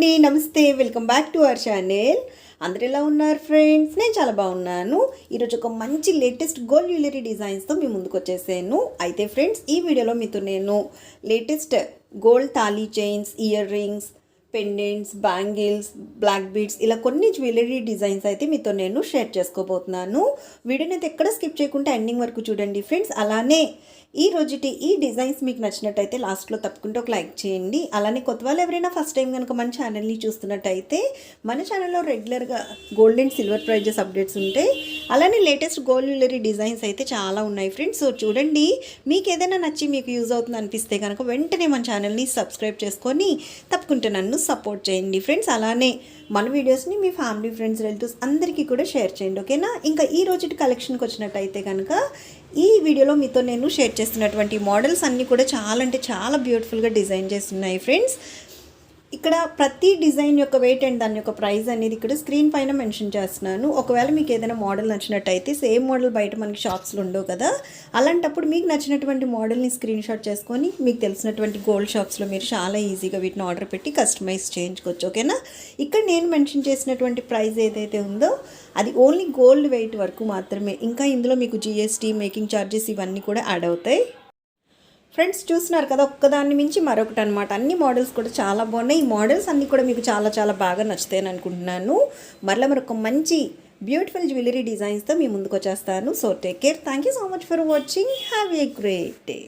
అండి నమస్తే. Welcome back to our channel అందరు ఎలా ఉన్నారు ఫ్రెండ్స్ నేను చాలా బాగున్నాను. ఈరోజు ఒక మంచి లేటెస్ట్ గోల్డ్ జ్యువెలరీ డిజైన్స్తో మీ ముందుకు వచ్చేసాను. అయితే ఫ్రెండ్స్ ఈ వీడియోలో మీతో నేను latest gold thali chains earrings pendants bangles black beads ఇలా కొన్ని జ్యువెలరీ డిజైన్స్ అయితే మీతో నేను షేర్ చేసుకోబోతున్నాను. వీడియోని అయితే ఎక్కడ స్కిప్ చేయకుండా ఎండింగ్ వరకు చూడండి ఫ్రెండ్స్. అలానే ఈ రోజుటి ఈ డిజైన్స్ మీకు నచ్చినట్టయితే లాస్ట్లో తప్పకుండా ఒక లైక్ చేయండి. అలానే కొత్త వాళ్ళు ఎవరైనా ఫస్ట్ టైం కనుక మన ఛానల్ని చూస్తున్నట్టయితే మన ఛానల్లో రెగ్యులర్గా gold and silver prices updates ఉంటాయి అలానే లేటెస్ట్ గోల్డ్ జ్యువెలరీ డిజైన్స్ అయితే చాలా ఉన్నాయి ఫ్రెండ్స్. సో చూడండి మీకు ఏదైనా నచ్చి మీకు యూజ్ అవుతుంది అనిపిస్తే కనుక వెంటనే మన ఛానల్ని సబ్స్క్రైబ్ చేసుకొని తప్పకుండా నన్ను సపోర్ట్ చేయండి ఫ్రెండ్స్. అలానే మన వీడియోస్ని మీ ఫ్యామిలీ ఫ్రెండ్స్ రిలేటివ్స్ అందరికీ కూడా షేర్ చేయండి ఓకేనా? ఇంకా ఈ రోజుటి కలెక్షన్కి వచ్చినట్టయితే కనుక ఈ వీడియోలో మీతో నేను షేర్ చేస్తున్నటువంటి మోడల్స్ అన్నీ కూడా చాలా అంటే చాలా బ్యూటిఫుల్గా డిజైన్ చేస్తున్నాయి ఫ్రెండ్స్. ఇక్కడ ప్రతి డిజైన్ యొక్క వెయిట్ అండ్ దాని యొక్క ప్రైస్ అనేది ఇక్కడ స్క్రీన్ పైన మెన్షన్ చేస్తున్నాను. ఒకవేళ మీకు ఏదైనా మోడల్ నచ్చినట్టయితే సేమ్ మోడల్ బయట మనకి షాప్స్లో ఉండవు కదా. అలాంటప్పుడు మీకు నచ్చినటువంటి మోడల్ని స్క్రీన్ షాట్ చేసుకొని మీకు తెలిసినటువంటి గోల్డ్ షాప్స్లో మీరు చాలా ఈజీగా వీటిని ఆర్డర్ పెట్టి కస్టమైజ్ చేయించుకోవచ్చు ఓకేనా ఇక్కడ నేను మెన్షన్ చేసినటువంటి ప్రైస్ ఏదైతే ఉందో అది ఓన్లీ గోల్డ్ వెయిట్ వరకు మాత్రమే. ఇంకా ఇందులో మీకు జిఎస్టీ మేకింగ్ ఛార్జెస్ ఇవన్నీ కూడా యాడ్ అవుతాయి. ఫ్రెండ్స్ చూస్తున్నారు కదా ఒక్కదాన్ని మించి మరొకటి అనమాట అన్ని మోడల్స్ కూడా చాలా బాగున్నాయి. ఈ మోడల్స్ అన్నీ కూడా మీకు చాలా చాలా బాగా నచ్చుతాయని అనుకుంటున్నాను. మరలా మరొక మంచి బ్యూటిఫుల్ జ్యువెలరీ డిజైన్స్తో మీ ముందుకు వచ్చేస్తాను so take care thank you so much for watching have a great day